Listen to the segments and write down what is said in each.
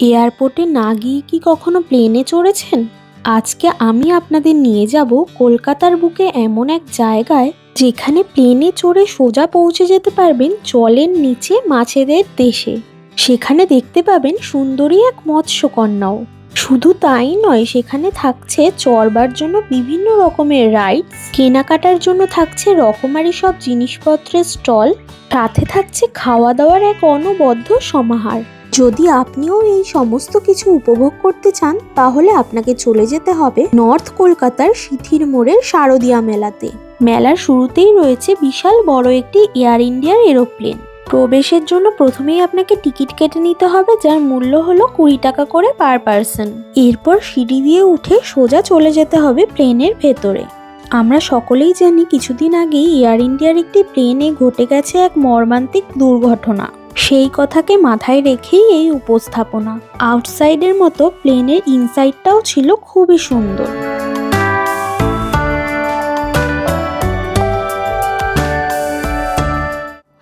এয়ারপোর্টে না গিয়ে কি কখনো প্লেনে চড়েছেন? আজকে আমি আপনাদের নিয়ে যাব কলকাতার বুকে এমন এক জায়গায় যেখানে প্লেনে চড়ে সোজা পৌঁছে যেতে পারবেন জলের নিচে মাছেদের দেশে। সেখানে দেখতে পাবেন সুন্দরী এক মৎস্যকন্যাও। শুধু তাই নয়, সেখানে থাকছে চড়বার জন্য বিভিন্ন রকমের রাইডস, কেনাকাটার জন্য থাকছে রকমারি সব জিনিসপত্রের স্টল, সাথে থাকছে খাওয়া দাওয়ার এক অনবদ্য সমাহার। যদি আপনিও এই সমস্ত কিছু উপভোগ করতে চান, তাহলে আপনাকে চলে যেতে হবে নর্থ কলকাতার সিথির মোড়ের শারদীয়া মেলাতে। মেলার শুরুতেই রয়েছে বিশাল বড় একটি এয়ার ইন্ডিয়ার এরোপ্লেন। প্রবেশের জন্য প্রথমেই আপনাকে টিকিট কেটে নিতে হবে, যার মূল্য হলো কুড়ি টাকা করে পার পারসন। এরপর সিঁড়ি দিয়ে উঠে সোজা চলে যেতে হবে প্লেনের ভেতরে। আমরা সকলেই জানি, কিছুদিন আগেই এয়ার ইন্ডিয়ার একটি প্লেনে ঘটে গেছে এক মর্মান্তিক দুর্ঘটনা। সেই কথাকে মাথায় রেখেই এই উপস্থাপনা। আউটসাইডের মতো প্লেনের ইনসাইডটাও ছিল খুবই সুন্দর।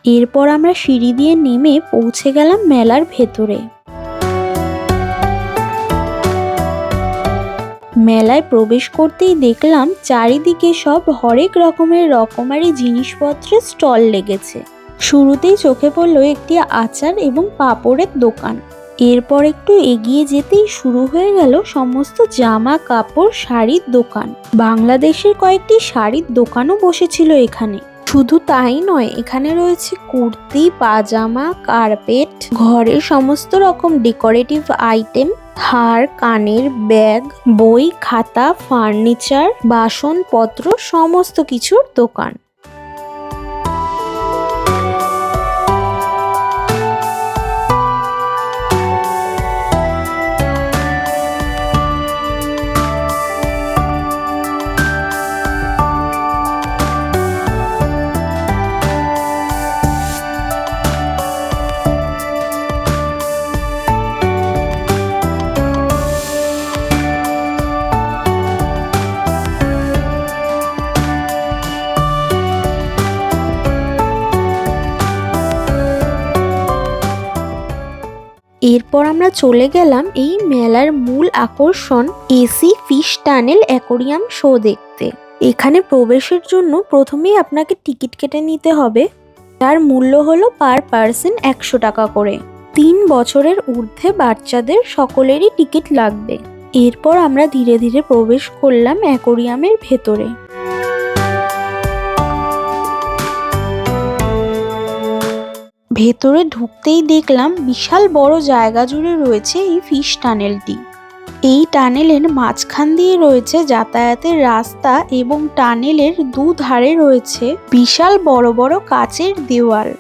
এরপর আমরা সিঁড়ি দিয়ে নেমে পৌঁছে গেলাম মেলার ভেতরে। মেলায় প্রবেশ করতেই দেখলাম চারিদিকে সব হরেক রকমের রকমারি জিনিসপত্রের স্টল লেগেছে। শুরুতেই চোখে পড়ল একটি আচার এবং পাঁপড়ের দোকান। এরপর একটু এগিয়ে যেতেই শুরু হয়ে গেল সমস্ত জামা, কাপড়, শাড়ির দোকান। বাংলাদেশের কয়েকটি শাড়ির দোকানও বসেছিল এখানে। শুধু তাই নয়, এখানে রয়েছে কুর্তি, পাজামা, কার্পেট, ঘরের সমস্ত রকম ডেকোরেটিভ আইটেম, হার, কানের ব্যাগ, বই, খাতা, ফার্নিচার, বাসনপত্র, সমস্ত কিছুর দোকান। এরপর আমরা চলে গেলাম এই মেলার মূল আকর্ষণ AC fish tunnel aquarium show দেখতে। এখানে প্রবেশের জন্য প্রথমেই আপনাকে টিকিট কেটে নিতে হবে। তার মূল্য হলো পার পার্সন একশো টাকা করে। তিন বছরের ঊর্ধ্বে বাচ্চাদের সকলেরই টিকিট লাগবে। এরপর আমরা ধীরে ধীরে প্রবেশ করলাম অ্যাকোরিয়ামের ভেতরে। ভেতরে ঢুকতেই দেখলাম বিশাল বড় জায়গা জুড়ে রয়েছে এই ফিশ টানেলটি। এই টানেলের মাঝখান দিয়ে রয়েছে যাতায়াতের রাস্তা এবং টানেলের দুধারে রয়েছে বিশাল বড় বড় কাচের দেওয়াল।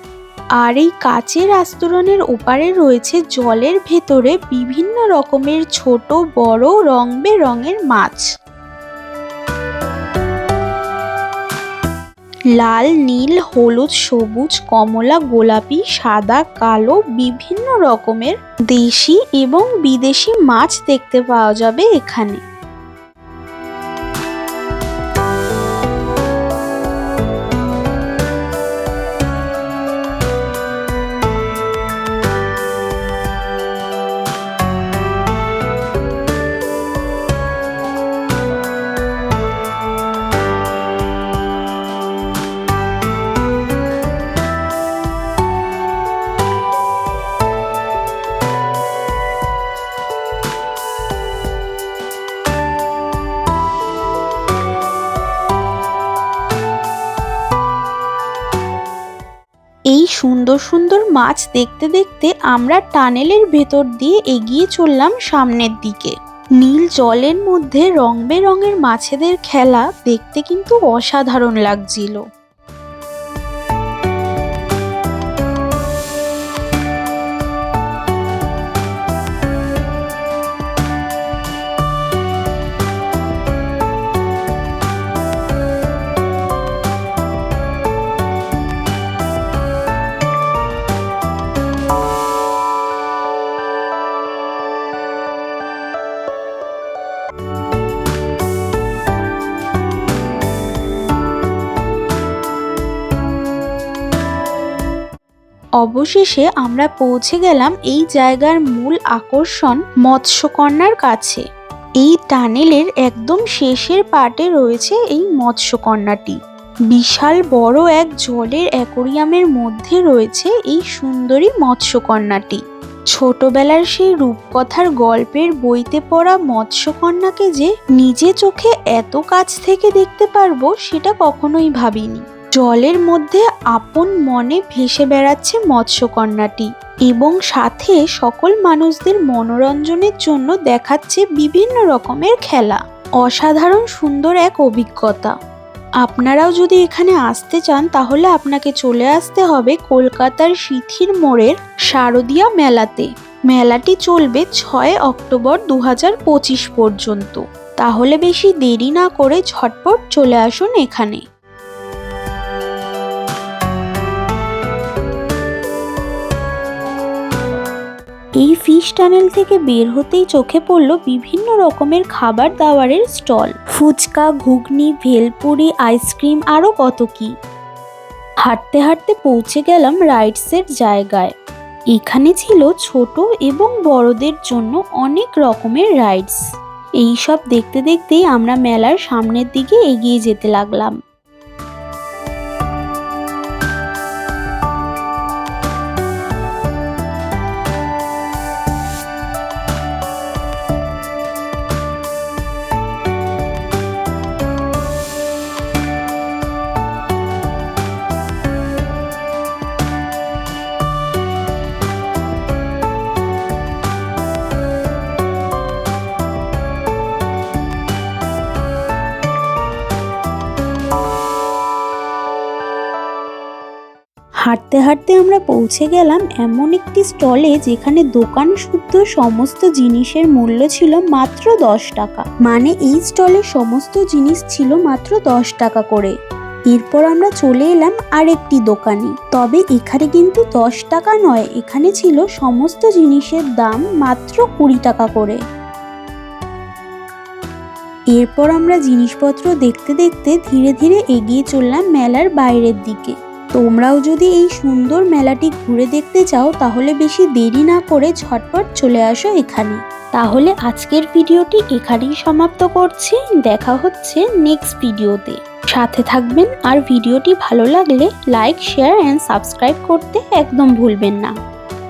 আর এই কাচের আস্তরণের ওপারে রয়েছে জলের ভেতরে বিভিন্ন রকমের ছোট বড় রং বেরঙের মাছ। লাল, নীল, হলুদ, সবুজ, কমলা, গোলাপি, সাদা, কালো, বিভিন্ন রকমের দেশি এবং বিদেশি মাছ দেখতে পাওয়া যাবে এখানে। সুন্দর সুন্দর মাছ দেখতে দেখতে আমরা টানেলের ভেতর দিয়ে এগিয়ে চললাম সামনের দিকে। নীল জলের মধ্যে রং বেরঙের মাছেদের খেলা দেখতে কিন্তু অসাধারণ লাগছিল। অবশেষে আমরা পৌঁছে গেলাম এই জায়গার মূল আকর্ষণ মৎস্যকন্যার কাছে। এই টানেলের একদম শেষের পার্টে রয়েছে এই মৎস্যকন্যাটি। বিশাল বড় এক জলের অ্যাকোরিয়ামের মধ্যে রয়েছে এই সুন্দরী মৎস্যকন্যাটি। ছোটবেলার সেই রূপকথার গল্পের বইতে পড়া মৎস্যকন্যাকে যে নিজে চোখে এত কাছ থেকে দেখতে পারব, সেটা কখনোই ভাবিনি। জলের মধ্যে আপন মনে ভেসে বেড়াচ্ছে মৎস্যকন্যাটি এবং সাথে সকল মানুষদের মনোরঞ্জনের জন্য দেখাচ্ছে বিভিন্ন রকমের খেলা। অসাধারণ সুন্দর এক অভিজ্ঞতা। আপনারাও যদি এখানে আসতে চান, তাহলে আপনাকে চলে আসতে হবে কলকাতার সিথির মোড়ের শারদীয়া মেলাতে। মেলাটি চলবে ছয় অক্টোবর দু পর্যন্ত। তাহলে বেশি দেরি না করে ঝটপট চলে আসুন এখানে। এই ফিশ টানেল থেকে বের হতেই চোখে পড়ল বিভিন্ন রকমের খাবার দাবারের stall. Phuchka, ghugni, bhelpuri, ice cream আরও কত কি। হাঁটতে হাঁটতে পৌঁছে গেলাম রাইডসের জায়গায়। এখানে ছিল ছোট এবং বড়দের জন্য অনেক রকমের রাইডস এই সব দেখতে দেখতেই আমরা মেলার সামনের দিকে এগিয়ে যেতে লাগলাম। হাঁটতে হাঁটতে আমরা পৌঁছে গেলাম এমন একটি স্টলে যেখানে দোকান শুদ্ধ সমস্ত জিনিসের মূল্য ছিল মাত্র দশ টাকা। মানে এই স্টলে সমস্ত জিনিস ছিল মাত্র দশ টাকা করে। এরপর আমরা চলে এলাম আরেকটি দোকানে। তবে এখানে কিন্তু দশ টাকা নয়, এখানে ছিল সমস্ত জিনিসের দাম মাত্র কুড়ি টাকা করে। এরপর আমরা জিনিসপত্র দেখতে দেখতে ধীরে ধীরে এগিয়ে চললাম মেলার বাইরের দিকে। তোমরাও যদি এই সুন্দর মেলাটি ঘুরে দেখতে চাও, তাহলে বেশি দেরি না করে ঝটপট চলে আসো এখানে। তাহলে আজকের ভিডিওটি এখানেই সমাপ্ত করছি। দেখা হচ্ছে নেক্সট ভিডিওতে। সাথে থাকবেন আর ভিডিওটি ভালো লাগলে লাইক শেয়ার অ্যান্ড সাবস্ক্রাইব করতে একদম ভুলবেন না।